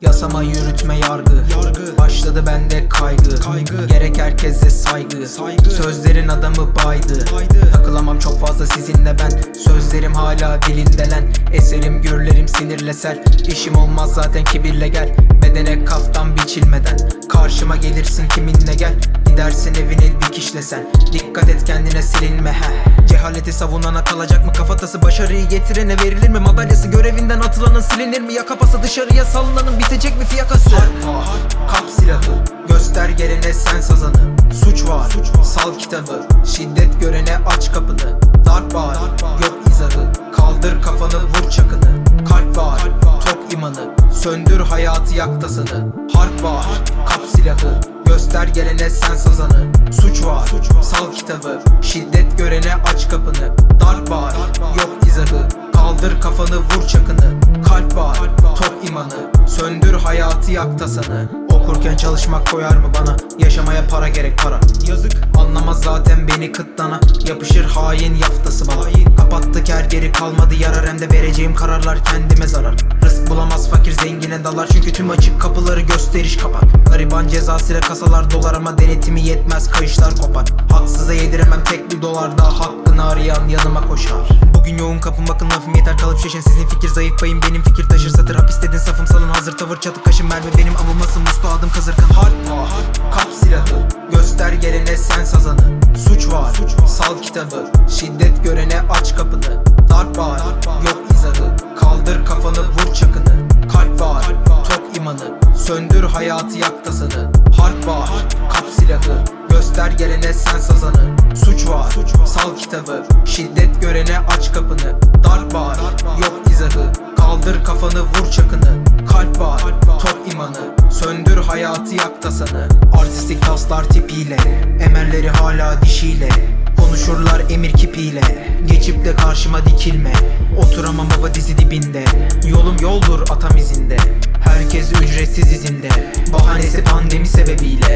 Yasama yürütme yargı, Yargı. Başladı bende kaygı, Kaygı. Gerek herkese saygı. Saygı. Sözlerin adamı baydı. Baydı. Takılamam çok fazla sizinle ben Sözlerim hala dilindelen Eserim gürlerim sinirlesel İşim olmaz zaten kibirle gel Bedene kaftan biçilmeden Karşıma gelirsin kiminle gel Gidersin evini dikişlesen Dikkat et kendine silinme he Cehaleti savunana kalacak mı kafatası Başarıyı getirene verilir mi Madalyası görevinden atılanın silinir mi? Yaka pası dışarıya salınanın bitecek mi fiyakası? Harp var, kap silahı. Göster gelene sen sazanı. Suç var, sal kitabı. Şiddet görene aç kapını. Darp var, yok izahı. Kaldır kafanı vur çakını. Kalp var, tok imanı. Söndür hayatı yaktasını. Harp var, kap silahı. Göster gelene sen sazanı. Suç var, sal kitabı. Şiddet görene aç kapını. Darp var, yok izahı Kaldır kafanı vur çakını. Kalp var, tok imanı. Söndür hayatı yaktasanı Okurken çalışmak koyar mı bana? Yaşamaya para gerek para. Yazık. Anlamaz zaten beni kıtlana. Yapışır hain yaftası bana. Kapattık her geri kalmadı yarar. Hem de vereceğim kararlar kendime zarar. Rızk bulamaz fakir zengine dalar. Çünkü tüm açık kapıları gösteriş kapar Gariban cezasıyla kasalar dolar Ama denetimi yetmez. Kayışlar kopar. Haksıza yediremem tek bir dolar daha Hakkını arayan yanıma koşar. Bugün yoğun kapım bakın lafım yeter kalıp şaşın. Sizin fikir zayıf payım benim fikir taşır. Satır Hapis safım salın hazır. Tavır çatı kaşın Mermi benim avılmasın mustu adım kazırkan. Harp var kap silahı. Göster gelene sen sazanı. Suç var sal kitabı. Şiddet görene aç kapını. Darp var yok izahı. Kaldır kafanı vur çakını. Kalp var tok imanı. Söndür hayatı yaktasını Harp var kap silahı. Göster gelene sen sazanı. Suç var kitabı. Şiddet görene aç kapını. Darp var yok izahı. Kaldır kafanı vur çakını. Kalp var tok imanı. Söndür hayatı yaktasanı Artistik taslar tipiyle Emelleri hala dişiyle. Konuşurlar emir kipiyle Geçip de karşıma dikilme. Oturamam baba dizi dibinde. Yolum yoldur atam izinde. Herkes ücretsiz izinde. Bahanesi pandemi sebebiyle